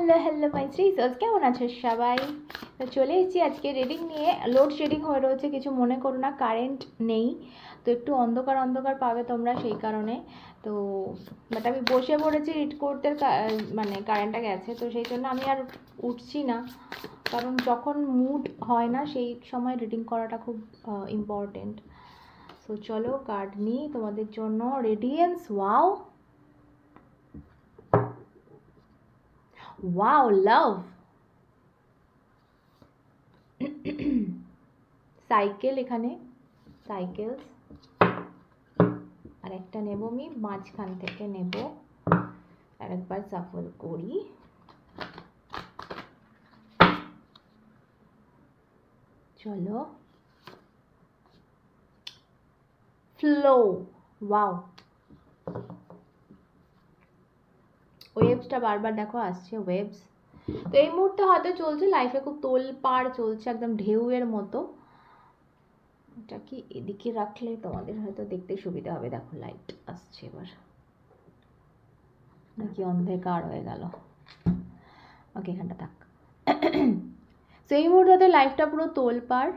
Hello hello my শ্রীসস কেমন আছো সবাই? তো চলে এসেছি আজকে রিডিং নিয়ে। লোড শেডিং হয়ে রয়েছে, কিছু মনে করো না কারেন্ট নেই। তো একটু অন্ধকার অন্ধকার পাবে তোমরা সেই কারণে। তো বাট আমি বসে পড়েছি রিড করতে মানে কারেন্টটা গেছে, তো সেই জন্য আমি আর উঠছি না। কারণ যখন মুড হয় না, সেই সময় রিডিং করাটা খুব ইম্পর্টেন্ট সো চলো কার্ড নিই তোমাদের জন্য। Radiance wow wow love cycle এখানে সাইকেল আর একটা নেব আমি, মাঝখান থেকে নেব। আর একবার সাফল করি। চলো। ফ্লো ওয়াও ওয়েবসটা বারবার দেখো, আসছে ওয়েবস তো এই মুহূর্তে হয়তো চলছে লাইফে খুব তোলপাড় চলছে, একদম ঢেউয়ের মতো। এটা কি এদিকে রাখলে তোমাদের হয়তো দেখতে সুবিধা হবে। দেখো লাইট আসছে এবার। নাকি অন্ধকার হয়ে গেল। ওকে এখানটা থাক। এই মুহূর্তে লাইফটা পুরো তোলপাড়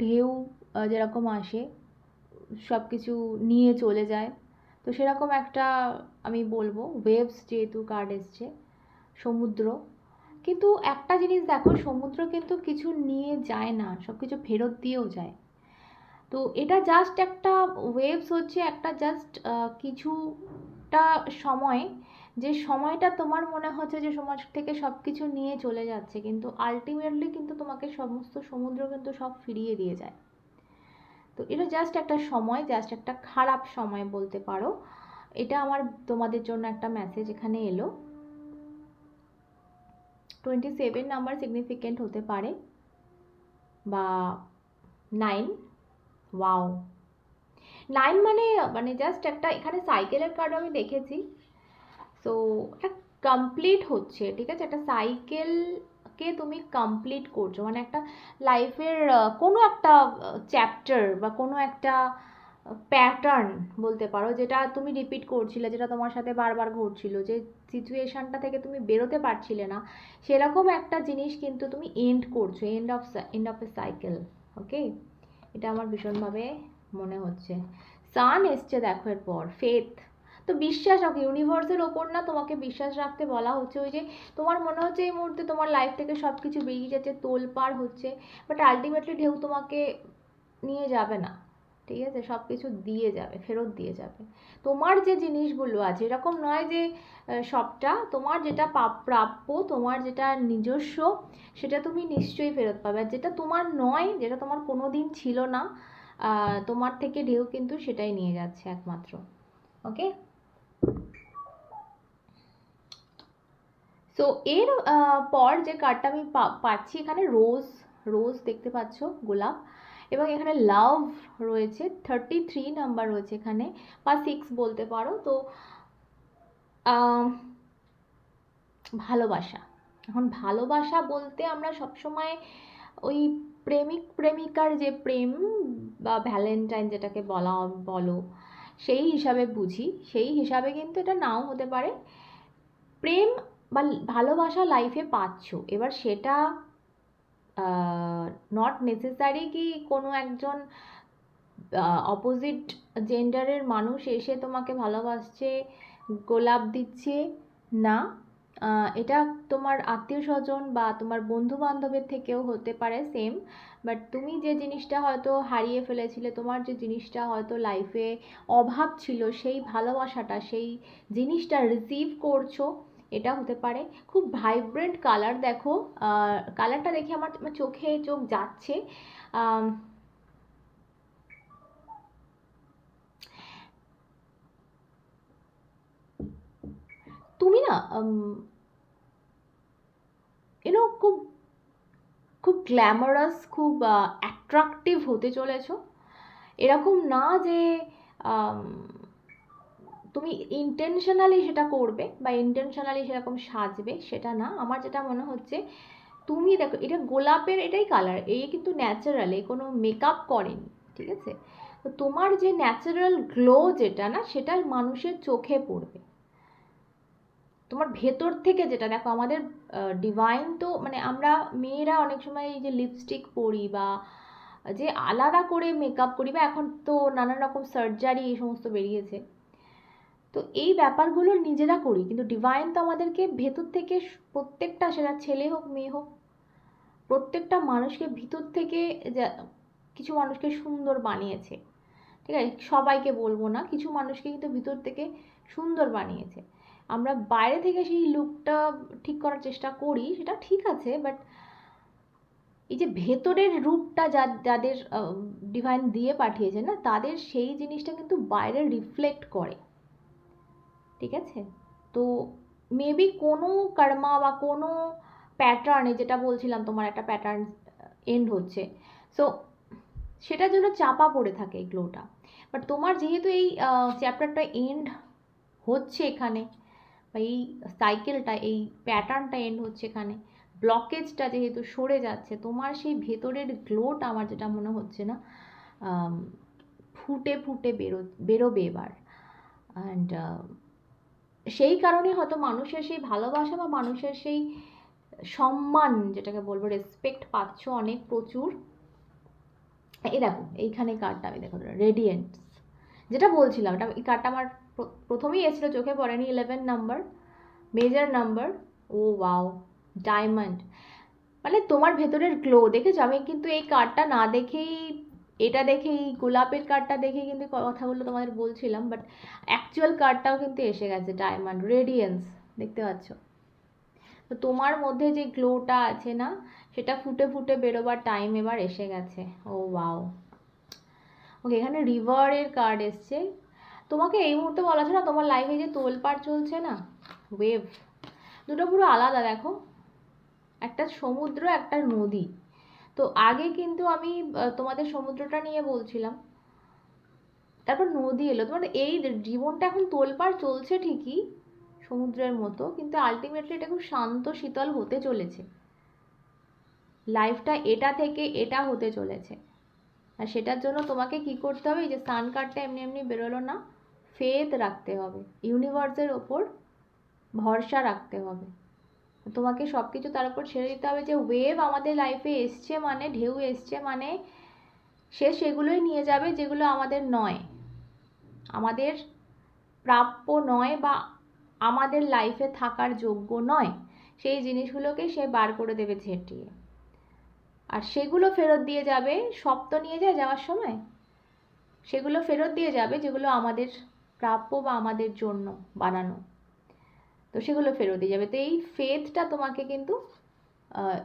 ঢেউ যেরকম আসে সব কিছু নিয়ে চলে যায়। তো সেরকম একটা আমি বলব ওয়েভস যেহেতু কার্ড এসছে, সমুদ্র। কিন্তু একটা জিনিস দেখো, সমুদ্র কিন্তু কিছু নিয়ে যায় না সব কিছু ফেরত দিয়েও যায়। তো এটা জাস্ট একটা ওয়েভস হচ্ছে একটা জাস্ট কিছুটা সময়, যে সময়টা তোমার মনে হচ্ছে যে সমাজ থেকে সব কিছু নিয়ে চলে যাচ্ছে, কিন্তু আলটিমেটলি কিন্তু তোমাকে সমস্ত সমুদ্র কিন্তু সব ফিরিয়ে দিয়ে যায়। তো এটা জাস্ট একটা সময় জাস্ট একটা খারাপ সময় বলতে পারো। এটা আমার তোমাদের জন্য একটা মেসেজ এখানে এলো। টোয়েন্টি সেভেন নাম্বার সিগনিফিকেন্ট হতে পারে বা নাইন ওয়াও নাইন মানে মানে জাস্ট একটা, এখানে সাইকেলের কার্ড আমি দেখেছি। সো এটা কমপ্লিট হচ্ছে, ঠিক আছে? একটা সাইকেলকে তুমি কমপ্লিট করছ। মানে একটা লাইফের কোনো একটা চ্যাপ্টার বা কোনো একটা প্যাটার্ন বলতে পারো, যেটা তুমি রিপিট করছিলে, যেটা তোমার সাথে বারবার ঘটছিল, যে সিচুয়েশানটা থেকে তুমি বেরোতে পারছিলে না, সেরকম একটা জিনিস কিন্তু তুমি এন্ড করছ end of end of a cycle okay এটা আমার ভীষণভাবে মনে হচ্ছে। সান এসছে দেখো এরপর ফেথ তো বিশ্বাস রাখো ইউনিভার্সের ওপর না তোমাকে বিশ্বাস রাখতে বলা হচ্ছে ওই যে তোমার মনে হচ্ছে এই মুহূর্তে তোমার লাইফ থেকে সব কিছু বেরিয়ে যাচ্ছে তোলপাড় হচ্ছে বাট আলটিমেটলি ঢেউ তোমাকে নিয়ে যাবে না, ঠিক আছে? সব কিছু দিয়ে যাবে, ফেরত দিয়ে যাবে। তোমার যে জিনিসগুলো আছে, এরকম নয় যে সবটা, তোমার যেটা প্রাপ্য, তোমার যেটা নিজস্ব, সেটা তুমি নিশ্চয়ই ফেরত পাবে। আর যেটা তোমার নয়, যেটা তোমার কোনো দিন ছিল না তোমার থেকে ঢেউ কিন্তু সেটাই নিয়ে যাচ্ছে একমাত্র ওকে সো এর পর যে কার্ডটা আমি পাচ্ছি এখানে রোজ রোজ দেখতে পাচ্ছ, গোলাপ। এবং এখানে লাভ রয়েছে থার্টি থ্রি নাম্বার রয়েছে এখানে, বা সিক্স বলতে পারো। তো ভালোবাসা। এখন ভালোবাসা বলতে আমরা সবসময় ওই প্রেমিক প্রেমিকার যে প্রেম বা ভ্যালেন্টাইন যেটাকে বলা, বলো সেই হিসাবে বুঝি, সেই হিসাবে কিন্তু এটা নাও হতে পারে। প্রেম বা ভালোবাসা লাইফে পাচ্ছ, এবার সেটা নট নেসেসারি কি কোনো একজন অপোজিট জেন্ডারের মানুষ এসে তোমাকে ভালোবাসছে, গোলাপ দিচ্ছে? না। এটা তোমার আত্মীয় স্বজন বা তোমার বন্ধু বান্ধবের থেকেও হতে পারে সেম বাট তুমি যে জিনিসটা হয়তো হারিয়ে ফেলেছিলে, তোমার যে জিনিসটা হয়তো লাইফে অভাব ছিল, সেই ভালোবাসাটা, সেই জিনিসটা রিসিভ করছ, এটা হতে পারে। খুব ভাইব্রেন্ট কালার দেখো কালারটা দেখে আমার চোখে চোখ যাচ্ছে। তুমি না ইউনো খুব খুব গ্ল্যামারাস খুব অ্যাট্রাকটিভ হতে চলেছো। এরকম না যে তুমি ইন্টেনশনালি সেটা করবে বা ইন্টেনশনালি সেরকম সাজবে, সেটা না। আমার যেটা মনে হচ্ছে, তুমি দেখো, এটা গোলাপের এটাই কালার এই কিন্তু ন্যাচারাল এই কোনো মেকআপ করেনি, ঠিক আছে? তো তোমার যে ন্যাচারাল গ্লো যেটা না, সেটা মানুষের চোখে পড়বে। তোমার ভেতর থেকে যেটা, দেখো আমাদের ডিভাইন তো মানে আমরা মেয়েরা অনেক সময় এই যে লিপস্টিক পরি বা যে আলাদা করে মেকআপ করি বা এখন তো নানান রকম সার্জারি এই সমস্ত বেরিয়েছে। তো এই ব্যাপারগুলো নিজেরা করি, কিন্তু ডিভাইন তো আমাদেরকে ভেতর থেকে প্রত্যেকটা সেটা ছেলে হোক, মেয়ে হোক, প্রত্যেকটা মানুষকে ভিতর থেকে কিছু মানুষকে সুন্দর বানিয়েছে। ঠিক আছে? সবাইকে বলব না, কিছু মানুষকে কিন্তু ভিতর থেকে সুন্দর বানিয়েছে। আমরা বাইরে থেকে সেই লুকটা ঠিক করার চেষ্টা করি, সেটা ঠিক আছে বাট এই যে ভেতরের রূপটা যা, যাদের ডিভাইন দিয়ে পাঠিয়েছে না, তাদের সেই জিনিসটা কিন্তু বাইরে রিফ্লেক্ট করে। ঠিক আছে? তো মেবি কোনো কর্মা বা কোনো প্যাটার্নে যেটা বলছিলাম, তোমার একটা প্যাটার্ন এন্ড হচ্ছে। সো সেটার জন্য চাপা পড়ে থাকে এই গ্লোটা বাট তোমার যেহেতু এই চ্যাপ্টারটা এন্ড হচ্ছে এখানে বা এই সাইকেলটা এই প্যাটার্নটা এন্ড হচ্ছে এখানে। ব্লকেজটা যেহেতু সরে যাচ্ছে, তোমার সেই ভেতরের গ্লোটা আমার যেটা মনে হচ্ছে না ফুটে ফুটে বেরো, বেরোবে এবার। অ্যান্ড সেই কারণে হয়তো মানুষের সেই ভালোবাসা বা মানুষের সেই সম্মান, যেটাকে বলব রেসপেক্ট পাচ্ছ অনেক প্রচুর। এই দেখো, এইখানে কার্ডটা আমি দেখো রেডিয়েন্ট যেটা বলছিলাম, এটা, এই কার্ডটা আমার প্রথমেই এসেছিল চোখে পড়েনি ইলেভেন নাম্বার মেজর নাম্বার ও ওয়াও ডায়মন্ড মানে তোমার ভেতরের গ্লো দেখেছ? আমি কিন্তু এই কার্ডটা না দেখেই, এটা দেখেই, গোলাপের কার্ডটা দেখে কিন্তু কথাগুলো তোমাদের বলছিলাম বাট অ্যাকচুয়াল কার্ডটাও কিন্তু এসে গেছে ডায়মন্ড রেডিয়েন্স দেখতে পাচ্ছ? তো তোমার মধ্যে যে গ্লোটা আছে না, সেটা ফুটে ফুটে বেরোবার টাইম এবার এসে গেছে, ও ওয়াও ওকে এখানে রিভারের কার্ড এসছে তোমাকে এই মুহূর্তে বলা না তোমার লাইফে যে তোলপাড় চলছে না? ওয়েভ দুটো পুরো আলাদা, দেখো। একটা সমুদ্র, একটা নদী। তো আগে কিন্তু আমি তোমাদের সমুদ্রটা নিয়ে বলছিলাম। তারপর নদী এলো। তোমার এই জীবনটা এখন তোলপাড় চলছে ঠিকই, সমুদ্রের মতো, কিন্তু আলটিমেটলি এটা খুব শান্ত, শীতল হতে চলেছে। লাইফটা এটা থেকে এটা হতে চলেছে। আর সেটার জন্য তোমাকে কি করতে হবে? এই যে সান কার্ডটা এমনি এমনি বেরোলো না। ফেথ রাখতে হবে। ইউনিভার্সের ওপর ভরসা রাখতে হবে। তোমাকে সব কিছু তার উপর ছেড়ে দিতে হবে যে ওয়েভ আমাদের লাইফে এসছে মানে ঢেউ এসছে মানে সে সেগুলোই নিয়ে যাবে যেগুলো আমাদের নয়। আমাদের প্রাপ্য নয় বা আমাদের লাইফে থাকার যোগ্য নয়। সেই জিনিসগুলোকে সে বার করে দেবে ঝেঁটিয়ে আর সেগুলো ফেরত দিয়ে যাবে সব তো নিয়ে যায় যাওয়ার সময়? সেগুলো ফেরত দিয়ে যাবে যেগুলো আমাদের প্রাপ্য বা আমাদের জন্য বানানো। তো সেগুলো ফেরত দিয়ে যাবে। তো এই ফেথটা তোমাকে কিন্তু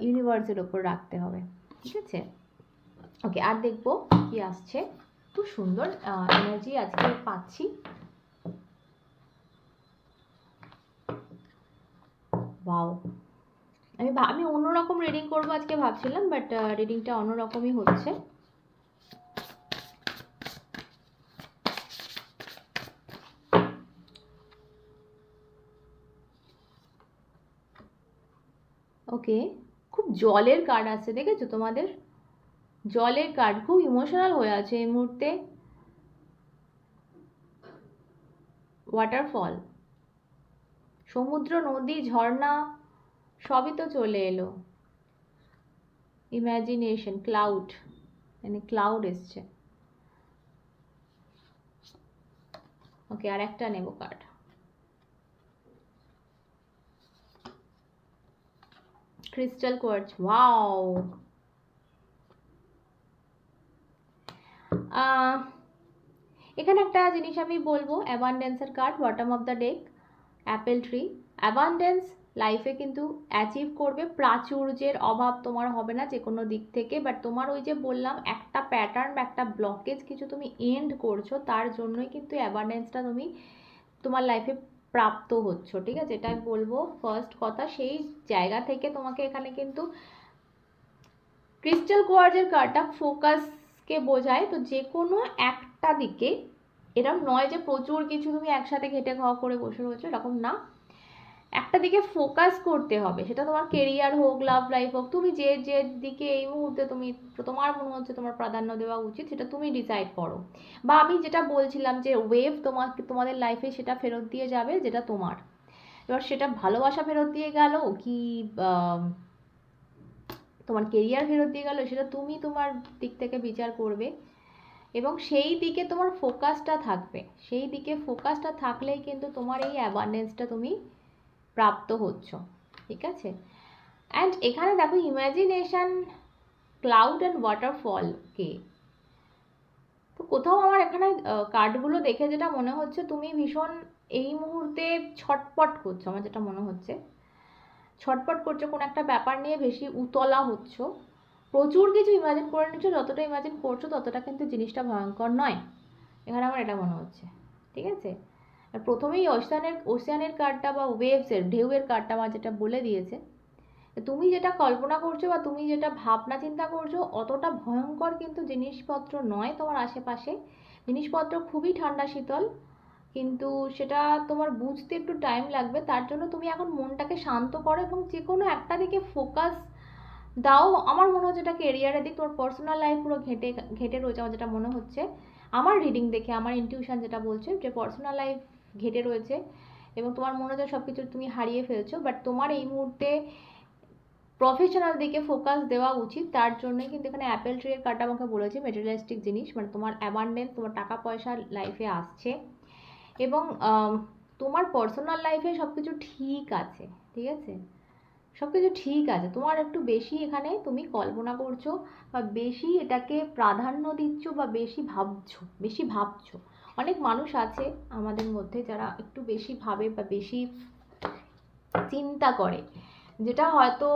ইউনিভার্সের ওপর রাখতে হবে। ঠিক আছে? ওকে আর দেখব কি আসছে। খুব সুন্দর এনার্জি আজকে পাচ্ছি। ওয়াও আমি আমি অন্যরকম রিডিং করব আজকে ভাবছিলাম বাট রিডিংটা অন্যরকমই হচ্ছে। ওকে? খুব জলের কার্ড আছে, দেখেছ তোমাদের? জলের কার্ড খুব ইমোশনাল হয়ে আছে এই মুহূর্তে। ওয়াটারফল সমুদ্র, নদী, ঝর্ণা, সবই তো চলে এলো। ইমাজিনেশন ক্লাউড মানে ক্লাউড এসছে। ওকে, আর একটা নেব কার্ড ক্রিস্টাল কোয়ার্টজ ওয়াও এখানে একটা জিনিস আমি বলব অ্যাবান্ডেন্সের card bottom of the deck apple tree abundance লাইফে কিন্তু অ্যাচিভ করবে, প্রাচুর্যের অভাব তোমার হবে না যে কোনো দিক থেকে বাট তোমার ওই যে বললাম, একটা প্যাটার্ন বা একটা ব্লকেজ কিছু তুমি এন্ড করছ, তার জন্যই কিন্তু অ্যাবান্ডেন্সটা তুমি তোমার লাইফে প্রাপ্ত হচ্ছ, ঠিক আছে? এটা বলব। ফার্স্ট কথা, সেই জায়গা থেকে তোমাকে এখানে কিন্তু ক্রিস্টাল কোয়ার্জের কার্ডটা ফোকাসকে বোঝায়। তো যে কোনো একটা দিকে এরকম নয় যে প্রচুর কিছু তুমি একসাথে ঘেটে খাওয়া করে বসে রয়েছো, এরকম না। একটা দিকে ফোকাস করতে হবে। সেটা তোমার কেরিয়ার হোক লাভ লাইফ হোক, তুমি যে যে দিকে এই মুহূর্তে তুমি, তোমার মনে হচ্ছে তোমার প্রাধান্য দেওয়া উচিত, সেটা তুমি ডিসাইড করো। বা আমি যেটা বলছিলাম যে ওয়েভ তোমাকে, তোমাদের লাইফে সেটা ফেরত দিয়ে যাবে, যেটা তোমার। এবার সেটা ভালোবাসা ফেরত দিয়ে গেল কি তোমার কেরিয়ার ফেরত দিয়ে গেল, সেটা তুমি তোমার দিক থেকে বিচার করবে। এবং সেই দিকে তোমার ফোকাসটা থাকবে। সেই দিকে ফোকাসটা থাকলেই কিন্তু তোমার এই অ্যাবান্ডেন্সটা তুমি প্রাপ্ত হচ্ছ, ঠিক আছে? অ্যান্ড এখানে দেখো ইমাজিনেশন ক্লাউড অ্যান্ড ওয়াটারফল কে। তো কোথাও আমার এখানে কার্ডগুলো দেখে যেটা মনে হচ্ছে, তুমি ভীষণ এই মুহূর্তে ছটপট করছ, আমার যেটা মনে হচ্ছে। ছটপট করছ, কোনো একটা ব্যাপার নিয়ে বেশি উতলা হচ্ছ। প্রচুর কিছু ইমাজিন করে নিচ্ছ, যতটা ইমাজিন করছ, ততটা কিন্তু জিনিসটা ভয়ঙ্কর নয়। এখানে আমার এটা মনে হচ্ছে, ঠিক আছে? প্রথমেই ওশানের ওশিয়ানের কার্ডটা বা ওয়েভসের ঢেউয়ের কার্ডটা আমার যেটা বলে দিয়েছে তুমি যেটা কল্পনা করছ বা তুমি যেটা ভাবনা চিন্তা করছ, অতটা ভয়ঙ্কর কিন্তু জিনিসপত্র নয় তোমার আশেপাশে। জিনিসপত্র খুবই ঠান্ডা শীতল, কিন্তু সেটা তোমার বুঝতে একটু টাইম লাগবে। তার জন্য তুমি এখন মনটাকে শান্ত করো এবং যে কোনো একটা দিকে ফোকাস দাও। আমার মনে হচ্ছে এটা কেরিয়ারের দিক, তোমার পার্সোনাল লাইফ পুরো ঘেটে ঘেটে রয়েছে আমার যেটা মনে হচ্ছে। আমার রিডিং দেখে, আমার ইনটিউশন যেটা বলছে যে পার্সোনাল লাইফ ঘেটে রয়েছে এবং তোমার মনে হচ্ছে সব কিছু তুমি হারিয়ে ফেলছো বাট তোমার এই মুহূর্তে প্রফেশনাল দিকে ফোকাস দেওয়া উচিত। তার জন্যই কিন্তু এখানে অ্যাপেল ট্রিয়ের কার্ডটা আমাকে বলেছে মেটেরিয়ালিস্টিক জিনিস মানে তোমার অ্যাবান্ডেন্স তোমার টাকা পয়সা লাইফে আসছে। এবং তোমার পার্সোনাল লাইফে সব কিছু ঠিক আছে ঠিক আছে? সব কিছু ঠিক আছে। তোমার একটু বেশি এখানে তুমি কল্পনা করছ বা বেশি এটাকে প্রাধান্য দিচ্ছ বা বেশি ভাবছ বেশি ভাবছ। অনেক মানুষ আছে আমাদের মধ্যে যারা একটু বেশি ভাবে বা বেশি চিন্তা করে, যেটা হয়তো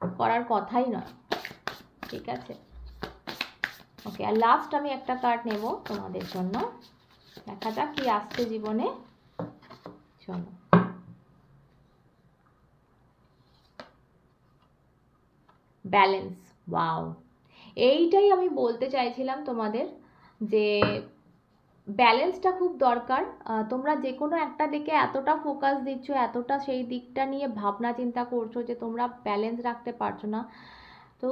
করার কথাই নয়। ঠিক আছে? ওকে আর লাস্ট আমি একটা কার্ড নেব তোমাদের জন্য। দেখা যাক কি আসছে জীবনে। চলো। ব্যালেন্স ওয়াও এইটাই আমি বলতে চাইছিলাম তোমাদের যে ব্যালেন্সটা খুব দরকার। তোমরা যে কোনো একটা দিকে এতটা ফোকাস দিচ্ছ, এতটা সেই দিকটা নিয়ে ভাবনা চিন্তা করছ যে তোমরা ব্যালেন্স রাখতে পারছ না। তো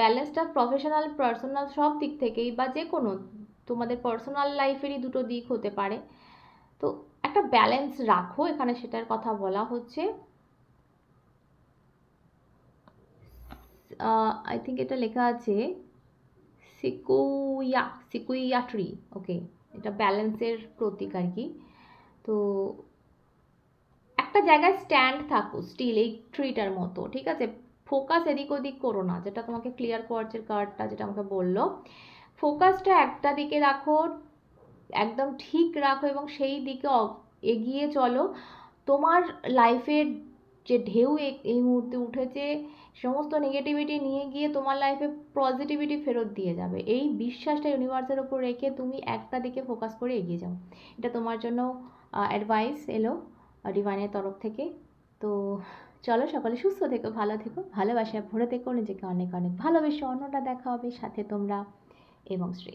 ব্যালেন্সটা প্রফেশনাল পার্সোনাল সব দিক থেকেই বা যে কোনো তোমাদের পার্সোনাল লাইফেরই দুটো দিক হতে পারে। তো, একটা ব্যালেন্স রাখো, এখানে সেটার কথা বলা হচ্ছে। আই থিঙ্ক এটা লেখা আছে, সিকুইয়া সিকুইয়া ট্রি ওকে এটা ব্যালেন্সের প্রতীক আর কি। তো একটা জায়গায় স্ট্যান্ড থাকো স্টিল এই ট্রিটার মতো, ঠিক আছে? ফোকাস এদিক ওদিক করো না, যেটা তোমাকে ক্লিয়ার কোয়ার্চের কার্ডটা যেটা আমাকে বলল। ফোকাসটা একটা দিকে রাখো, একদম ঠিক রাখো এবং সেই দিকে এগিয়ে চলো। তোমার লাইফের যে ঢেউ এই মুহূর্তে উঠেছে, সমস্ত নেগেটিভিটি নিয়ে গিয়ে তোমার লাইফে পজিটিভিটি ফেরত দিয়ে যাবে। এই বিশ্বাসটা ইউনিভার্সের ওপর রেখে তুমি একটা দিকে ফোকাস করে এগিয়ে যাও। এটা তোমার জন্য অ্যাডভাইস এলো ডিভাইনের তরফ থেকে। তো চলো সকালে সুস্থ থেকো, ভালো থেকো, ভালোবাসা ভরে থেকো, নিজেকে অনেক অনেক ভালোবেসে অন্যটা দেখা হবে, সাথে তোমরা এবং শ্রী